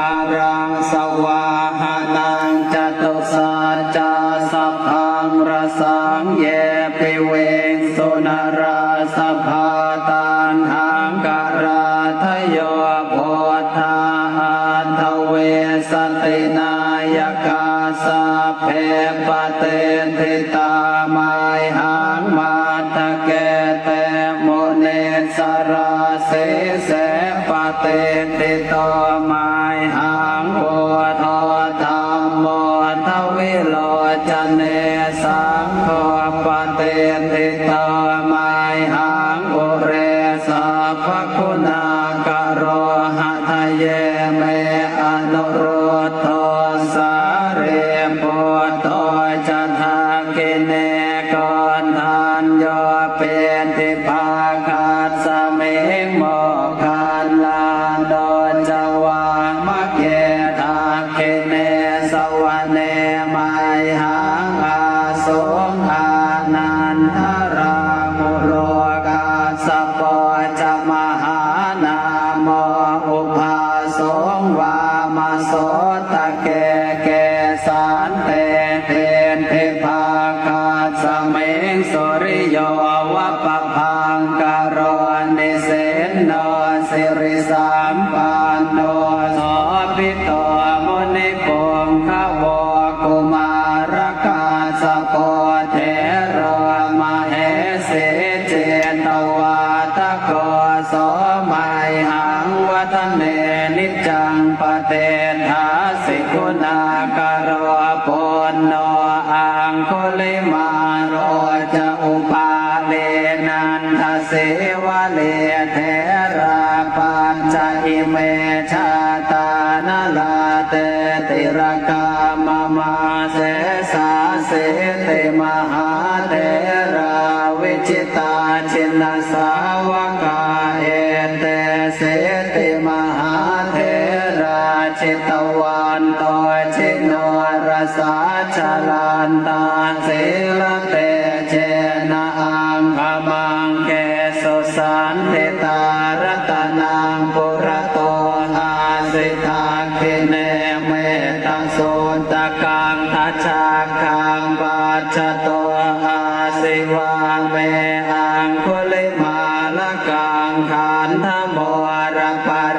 อารังสวาหานังจตุสัจจสัพพังรสังเยปิเวงสุนราสภาตันหังการาทโยโพธาอันทเวสตินายกาสะเพปเตนทิตามายหังมาตะเกเตโมเนสราเส เปะเตนทิตามายหังโอทอธรรมโมทวิโลจเนสังโฆปเตนทิตามายหังโอเรสัพพคุณากโรหะทะเยเมอนุโรธโทสาเรปุตโตจันทากิเนกอนทานโย วะเนมายหังอาสงอานันทรามุโรกาสปะจมหานามอุปาสงวามาโสตะเกเกสานเตเทนเทภาคาสเมงสุริโยวะปะพังกโรนิเสนโนสิริสามปันโน สโกเทโรมาเหสิเจตวาตโกโสมัยหังวัฒเนนิจังปเตทาสิกุณากโรปุณโนอังคุลิมาโรจะอุปาเลนันทเสวะเลเทราปัญจอิเมชาตานาลาเตติรกา ติมหาเทราวิจิตาชินสาวกาเอเตเสติมหาเทราชิตวันโตชิโนรสาชลันตาศิลเตเจนะอังคมังเกสุสันติตารตนังปุระโตอาสิทาคิเนเมตังโสตะกังทัช ชโตอาสิวาเมอังคุลิมาลกังขันธโมรปา